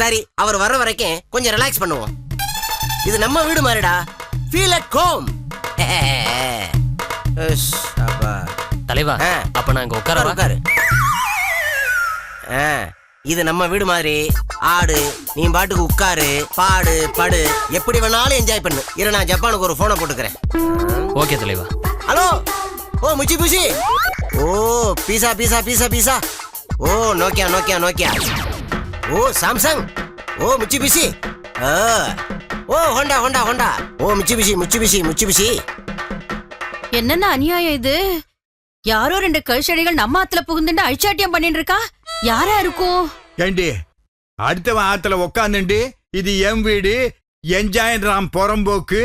சரி அவர் வர்ற வரைக்கும் கொஞ்சம் ரிலாக்ஸ் பண்ணுவோம். இது நம்ம வீடு மாதிரிடா. ஃபீல் அட் ஹோம் தலைவா. அப்ப நான் இங்க உட்காரவா உட்காரு ஆ, இது நம்ம வீடு மாதிரி. ஆடு நீ பாட்டுக்கு உட்காரு பாடு படு. எப்படி வேணாலும் என்ஜாய் பண்ணு. இரு நான் ஜப்பானுக்கு ஒரு போனை போட்டுக்கிறேன். ஓகே தலைவா. ஹலோ? ஓ முச்சி புசி ஓ பீஸா பீஸா பீஸா பீஸா ஓ நோக்கியா நோக்கியா நோக்கியா. ஓ சாம்சங். ஓ முச்சி பிசி ஆ. ஓ ஹோண்டா ஹோண்டா ஹோண்டா. ஓ முச்சி பிசி முச்சி பிசி முச்சி பிசி என்னென்ன அநியாயம் இது? யாரோ ரெண்டு கழுஷடிகள் நம்ம ஆத்துல புகுந்துட்டு அழிச்சாட்டியம் பண்ணிட்டு இருக்கா யாரா இருக்கும் ஏண்டி? அடுத்தவன் ஆத்துல உக்காந்துண்டு இது என் வீடு என்ஜாயின்றான் புறம்போக்கு.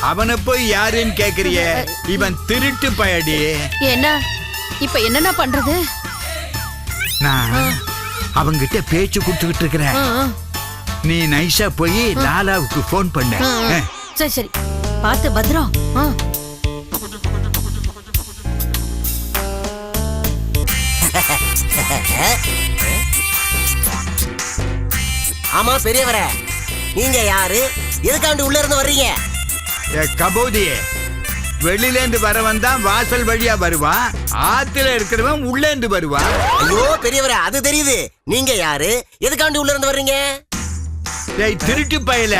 அவனை போய் யாருன்னு கேக்குறிய? இவன் திருட்டு பயடி. என்ன? இப்ப என்னென்ன பண்றது? நான் அவங்கிட்ட பேச்சு கொடுத்துக்கிட்டு ஆ, நீ நைஸா போய் லாலாவுக்கு ஃபோன் பண்ண. சரி சரி. பார்த்து பத்திரம். ஆமா பெரியவரே. நீங்க யாரு? எதுக்காண்டு உள்ள இருந்து வர்றீங்க? ஏ வெளியில இருந்து வரவன் தான் வாசல் வழியா வருவான் ஆத்துல இருக்கிறவன் உள்ள இருந்து வருவான் ஐயோ பெரியவரே அது தெரியுது. நீங்க யாரு? எதுக்காண்டு உள்ள இருந்து வர்றீங்க? டேய் திருட்டு பயல.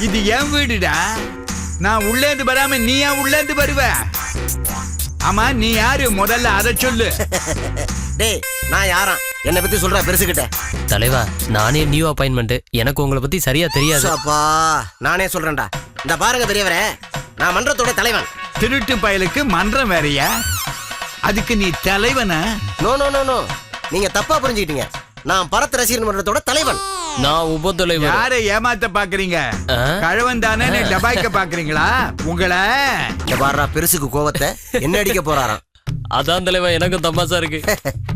இது என் வீடுடா. நான் உள்ள இருந்து வராம நீ ஏன் உள்ள இருந்து வருவ? ஆமா நீ யாரு? முதல்ல அதை சொல்லு. டேய் நான் யாராம் என்னை பத்தி சொல்ற பெருசுகிட்ட தலைவா நானே நியூ அப்பாயின்மெண்ட் எனக்கு உங்களை பத்தி சரியா தெரியாது. அப்பா நானே சொல்றேன்டா. இந்த பாருங்க பெரியவரே. நான் மன்றத்தோட தலைவன். திருட்டு பயலுக்கு மன்றம் வேறயா? அதுக்கு நீ தலைவனா? நோ நோ நோ நோ நீங்க தப்பா புரிஞ்சுக்கிட்டீங்க. நான் பரத் ரசிகர் மன்றத்தோட தலைவன். நான் உப தலைவர் யாரை ஏமாத்த பாக்குறீங்க? கழவன் தானே டபாய்க்க பாக்குறீங்களா? உங்களை? இந்த பெருசுக்கு கோவத்தை என்ன அடிக்க போறாராம். அதான் தலைவா எனக்கும் தமாசா இருக்கு.